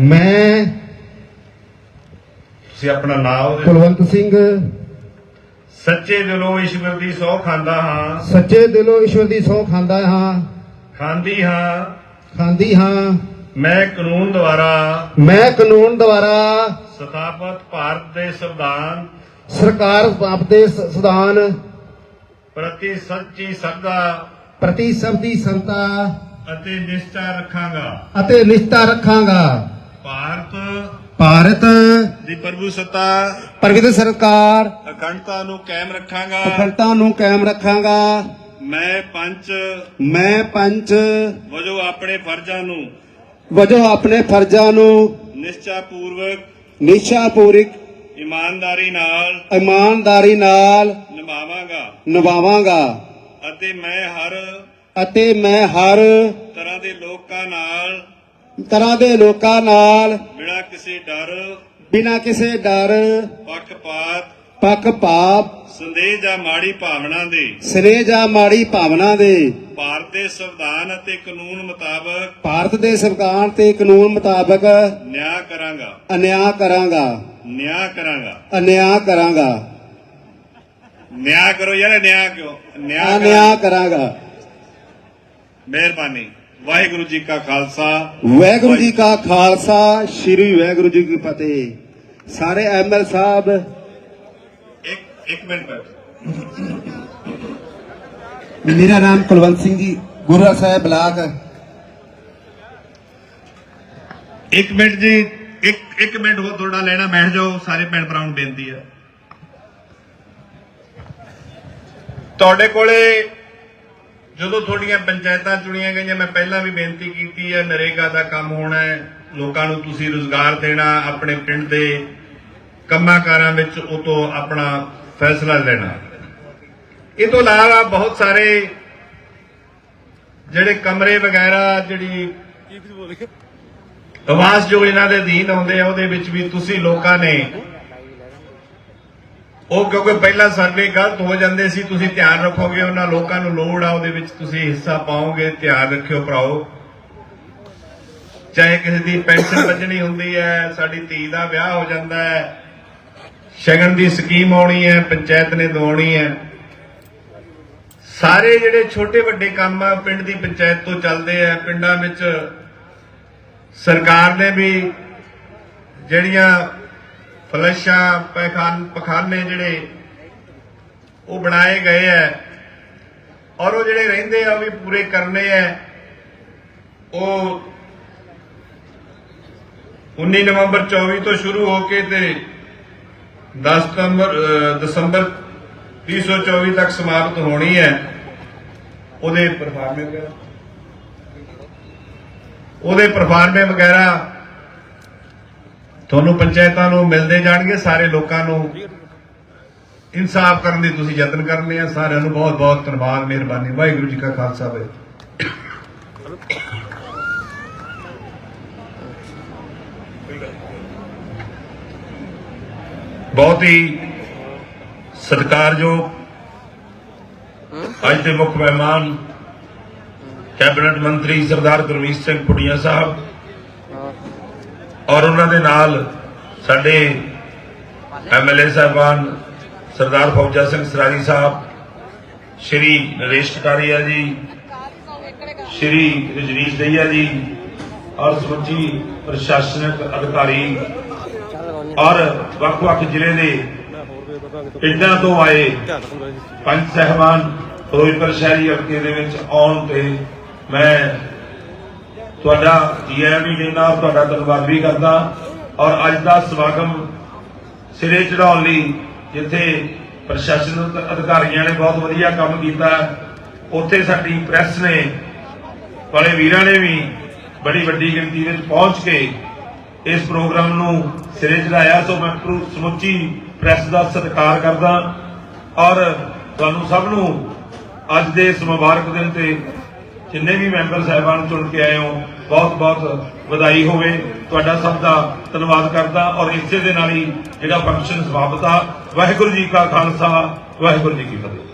ਮੈਂ ਤੁਸੀਂ ਆਪਣਾ ਨਾਮ ਕੁਲਵੰਤ ਸਿੰਘ। ਸੱਚੇ ਦਿਲੋਂ ਈਸ਼ਵਰ ਦੀ ਸੌ ਖਾਂਦਾ ਹਾਂ। ਸੱਚੇ ਦਿਲੋਂ ਈਸ਼ਵਰ ਦੀ ਸਹੁੰ ਖਾਂਦਾ ਹਾਂ। ਖਾਂਦੀ ਹਾਂ। ਖਾਂਦੀ ਹਾਂ। ਮੈਂ ਕਾਨੂੰਨ ਦੁਆਰਾ। ਮੈਂ ਕਾਨੂੰਨ ਦੁਆਰਾ। ਸਥਾਪਿਤ ਭਾਰਤ ਦੇ ਸੰਵਿਧਾਨ। ਸਰਕਾਰ ਆਪ ਦੇ ਸ- ਸੰਵਿਧਾਨ। ਪ੍ਰਤੀ ਸੱਚੀ ਸਰਦਾ ਪ੍ਰਤੀ ਸਭ ਦੀ ਸੰਤਾ ਅਤੇ ਨਿਸ਼ਠਾ ਰੱਖਾਂਗਾ। ਅਤੇ ਨਿਸ਼ਠਾ ਰੱਖਾਂਗਾ। ਭਾਰਤ ਭਾਰਤ ਦੀ ਪ੍ਰਭੂ ਸੱਤਾ ਪ੍ਰਗਤ ਸਰਕਾਰ ਅਖੰਡਤਾ ਨੂੰ ਕਾਇਮ ਰੱਖਾਂਗਾ। ਅਖੰਡਤਾ ਨੂੰ ਕਾਇਮ ਰੱਖਾਂਗਾ। ਮੈਂ ਪੰਚ ਮੈਂ ਪੰਚ ਵਜੋਂ ਆਪਣੇ ਫਰਜ਼ਾਂ ਨੂੰ ਵਜੋਂ ਆਪਣੇ ਫਰਜ਼ਾਂ ਨੂੰ ਨਿਸ਼ਚਾ ਪੂਰਵਕ ਨਿਸ਼ਾਪੂਰਿਕ ਇਮਾਨਦਾਰੀ ਨਾਲ ਇਮਾਨਦਾਰੀ ਨਾਲ ਨਿਭਾਵਾਂਗਾ। ਨਿਭਾਵਾਂਗਾ। ਅਤੇ ਮੈਂ ਹਰ ਅਤੇ ਮੈਂ ਹਰ ਤਰ੍ਹਾਂ ਦੇ ਲੋਕਾਂ ਨਾਲ ਤਰ੍ਹਾਂ ਦੇ ਲੋਕਾਂ ਨਾਲ ਬਿਨਾਂ ਕਿਸੇ ਡਰ ਬਿਨਾਂ ਕਿਸੇ ਡਰ ਪੱਖਪਾਤ ਪੱਖਪਾਤ ਸੰਦੇਹ ਜਾਂ ਮਾੜੀ ਭਾਵਨਾ ਦੇ ਸਨੇਹ ਜਾਂ ਮਾੜੀ ਭਾਵਨਾ ਦੇ ਭਾਰਤ ਦੇ ਸੰਵਿਧਾਨ ਅਤੇ ਕਾਨੂੰਨ ਮੁਤਾਬਕ ਭਾਰਤ ਦੇ ਸੰਵਿਧਾਨ ਤੇ ਕਾਨੂੰਨ ਮੁਤਾਬਕ ਨਿਆਂ ਕਰਾਂਗਾ। ਅਨਿਆਂ ਕਰਾਂਗਾ। ਨਿਆਂ ਕਰਾਂਗਾ। ਅਨਿਆਂ ਕਰਾਂਗਾ। ਨਿਆਂ ਕਰੋ ਯਾਰ ਨਿਆਂ ਕਿਉਂ? ਨਿਆਂ ਅਨਿਆਂ ਕਰਾਂਗਾ। ਮਿਹਰਬਾਨੀ। ਵਾਹਿਗੁਰੂ ਜੀ ਕਾ ਖਾਲਸਾ। ਵਾਹਿਗੁਰੂ ਜੀ ਕਾ ਖਾਲਸਾ ਸ੍ਰੀ ਵਾਹਿਗੁਰੂ ਜੀ ਕੀ ਫਤਿਹ। ਸਾਰੇ ਐਮਐਲ ਸਾਹਿਬ। ਇੱਕ ਇੱਕ ਮਿੰਟ ਬੈਠ। ਮੇਰਾ ਨਾਮ ਕੁਲਵੰਤ ਸਿੰਘ ਜੀ ਗੁਰੂ ਸਾਹਿਬ ਬਲਾਕ। ਇੱਕ ਮਿੰਟ ਜੀ ਇੱਕ ਇੱਕ ਮਿੰਟ ਹੋਰ ਤੁਹਾਡਾ ਲੈਣਾ ਬੈਠ ਜਾਓ। ਸਾਰੇ ਭੈਣ ਭਰਾਵਾਂ ਨੂੰ ਬੇਨਤੀ ਹੈ। ਤੁਹਾਡੇ ਕੋਲੇ ਜਦੋਂ ਤੁਹਾਡੀਆਂ ਪੰਚਾਇਤਾਂ ਚੁਣੀਆਂ ਗਈਆਂ ਮੈਂ ਪਹਿਲਾਂ ਵੀ ਬੇਨਤੀ ਕੀਤੀ ਹੈ ਨਰੇਗਾ ਦਾ ਕੰਮ ਹੋਣਾ ਹੈ ਲੋਕਾਂ ਨੂੰ ਤੁਸੀਂ ਰੋਜ਼ਗਾਰ ਦੇਣਾ ਆਪਣੇ ਪਿੰਡ ਦੇ ਕੰਮਾਂ ਕਾਰਾਂ ਵਿੱਚ ਉਹ ਤੋਂ ਆਪਣਾ ਫੈਸਲਾ ਲੈਣਾ। ਇਹ ਤੋਂ ਇਲਾਵਾ ਬਹੁਤ ਸਾਰੇ ਜਿਹੜੇ ਕਮਰੇ ਵਗੈਰਾ ਜਿਹੜੀ ਆਵਾਸ ਜੋ ਇਹਨਾਂ ਦੇ ਅਧੀਨ ਆਉਂਦੇ ਆ ਉਹਦੇ ਵਿੱਚ ਵੀ ਤੁਸੀਂ ਲੋਕਾਂ ਨੇ ਉਹ ਕਿਉਂਕਿ ਪਹਿਲਾਂ ਸਰਵੇ ਗਲਤ ਹੋ ਜਾਂਦੇ ਸੀ, ਤੁਸੀਂ ਧਿਆਨ ਰੱਖੋਗੇ, ਉਹਨਾਂ ਲੋਕਾਂ ਨੂੰ ਲੋੜ ਆ, ਉਹਦੇ ਵਿੱਚ ਤੁਸੀਂ ਹਿੱਸਾ ਪਾਓਗੇ, ਧਿਆਨ ਰੱਖਿਓ ਭਰਾਓ। ਚਾਹੇ ਕਿਸੇ ਦੀ ਪੈਨਸ਼ਨ ਵੱਜਣੀ ਹੁੰਦੀ ਹੈ, ਸਾਡੀ ਧੀ ਦਾ ਵਿਆਹ ਹੋ ਜਾਂਦਾ ਹੈ, ਸ਼ਗਨ ਦੀ ਸਕੀਮ ਆਉਣੀ ਹੈ, ਪੰਚਾਇਤ ਨੇ ਦਵਾਉਣੀ ਹੈ। ਸਾਰੇ ਜਿਹੜੇ ਛੋਟੇ ਵੱਡੇ ਕੰਮ ਆ, ਪਿੰਡ ਦੀ ਪੰਚਾਇਤ ਤੋਂ ਚੱਲਦੇ ਆ, ਪਿੰਡਾਂ ਵਿੱਚ ਸਰਕਾਰ ਨੇ ਵੀ ਜਿਹੜੀਆਂ ਫਲਸ਼ਾਂ ਪਖਾਨ ਪਖਾਨੇ ਜਿਹੜੇ ਉਹ ਬਣਾਏ ਗਏ ਐ ਔਰ ਉਹ ਜਿਹੜੇ ਰਹਿੰਦੇ ਆ ਉਹ ਵੀ ਪੂਰੇ ਕਰਨੇ ਐ। ਉਹ 19 ਨਵੰਬਰ 24 ਤੋਂ ਸ਼ੁਰੂ ਹੋ ਕੇ ਤੇ 10 ਸਤੰਬਰ ਅਹ, ਦਸੰਬਰ 2024 ਤੱਕ ਸਮਾਪਤ ਹੋਣੀ ਹੈ ਉਹਦੇ ਪਰਫਾਰਮੇ ਵਗੈਰਾ ਉਹਦੇ ਪਰਫਾਰਮੇ ਵਗੈਰਾ ਤੁਹਾਨੂੰ ਪੰਚਾਇਤਾਂ ਨੂੰ ਮਿਲਦੇ ਜਾਣਗੇ, ਸਾਰੇ ਲੋਕਾਂ ਨੂੰ ਇਨਸਾਫ ਕਰਨ ਦੀ ਤੁਸੀਂ ਯਤਨ ਕਰਨੇ ਆ। ਸਾਰਿਆਂ ਨੂੰ ਬਹੁਤ ਬਹੁਤ ਧੰਨਵਾਦ, ਮਿਹਰਬਾਨੀ। ਵਾਹਿਗੁਰੂ ਜੀ ਕਾ ਖਾਲਸਾ, ਵਾਹਿਗੁਰੂ ਬਹੁਤ ਹੀ ਸਤਿਕਾਰਯੋਗ ਅੱਜ ਦੇ ਮੁੱਖ ਮਹਿਮਾਨ ਕੈਬਨਿਟ ਮੰਤਰੀ ਸਰਦਾਰ ਗੁਰਮੀਤ ਸਿੰਘ ਪੁੜੀਆ ਸਾਹਿਬ ਔਰ ਉਹਨਾਂ ਦੇ ਨਾਲ ਸਾਡੇ ਐਮਐਲਏ ਸਾਹਿਬਾਨ ਸਰਦਾਰ ਫੌਜਾ ਸਿੰਘ ਸਰਾਰੀ ਸਾਹਿਬ, ਸ਼੍ਰੀ ਨਰੇਸ਼ ਕਟਾਰੀਆ ਜੀ, ਸ਼੍ਰੀ ਰਜਨੀਸ਼ ਦਈਆ ਜੀ ਔਰ ਸਮੁੱਚੀ ਪ੍ਰਸ਼ਾਸਨਿਕ ਅਧਿਕਾਰੀ ਔਰ ਵੱਖ-ਵੱਖ ਜ਼ਿਲ੍ਹੇ ਦੇ ਪਿੰਡਾਂ ਤੋਂ ਆਏ ਪੰਜ ਸਹਿਬਾਨ ਫਿਰੋਜ਼ਪੁਰ ਸ਼ਹਿਰੀ ਹਲਕੇ ਦੇ ਵਿੱਚ ਆਉਣ ਤੇ ਮੈਂ ਤੁਹਾਡਾ ਜੀ ਆਇਆਂ ਵੀ ਕਹਿੰਦਾ ਤੁਹਾਡਾ ਧੰਨਵਾਦ ਵੀ ਕਰਦਾ ਔਰ ਅੱਜ ਦਾ ਸਮਾਗਮ ਸਿਰੇ ਚੜਾਉਣ ਲਈ ਜਿੱਥੇ ਪ੍ਰਸ਼ਾਸਨ ਅਧਿਕਾਰੀਆਂ ਨੇ ਬਹੁਤ ਵਧੀਆ ਕੰਮ ਕੀਤਾ। ਉੱਥੇ ਸਾਡੀ ਪ੍ਰੈਸ ਨੇ, ਵਾਲੇ ਵੀਰਾਂ ਨੇ ਵੀ ਬੜੀ ਵੱਡੀ ਗਿਣਤੀ ਵਿੱਚ ਪਹੁੰਚ ਕੇ ਇਸ ਪ੍ਰੋਗਰਾਮ ਨੂੰ ਸਿਰੇ ਚੜਾਇਆ ਸੋ ਮੈਂ ਸਮੁੱਚੀ ਪ੍ਰੈਸ ਦਾ ਸਤਿਕਾਰ ਕਰਦਾ ਔਰ ਤੁਹਾਨੂੰ ਸਭ ਨੂੰ ਅੱਜ ਦੇ ਇਸ ਮੁਬਾਰਕ ਦਿਨ ਤੇ ਜਿੰਨੇ ਵੀ ਮੈਂਬਰ ਸਾਹਿਬਾਨ ਚੁਣ ਕੇ ਆਏ ਹੋ ਬਹੁਤ ਬਹੁਤ ਵਧਾਈ ਹੋਵੇ। ਤੁਹਾਡਾ ਸਭ ਦਾ ਧੰਨਵਾਦ ਕਰਦਾ ਔਰ ਇਸੇ ਦੇ ਨਾਲ ਹੀ ਜਿਹੜਾ ਫੰਕਸ਼ਨ ਸਮਾਪਤ ਆ ਵਾਹਿਗੁਰੂ ਜੀ ਕਾ ਖਾਲਸਾ, ਵਾਹਿਗੁਰੂ ਜੀ ਕੀ ਫਤਿਹ।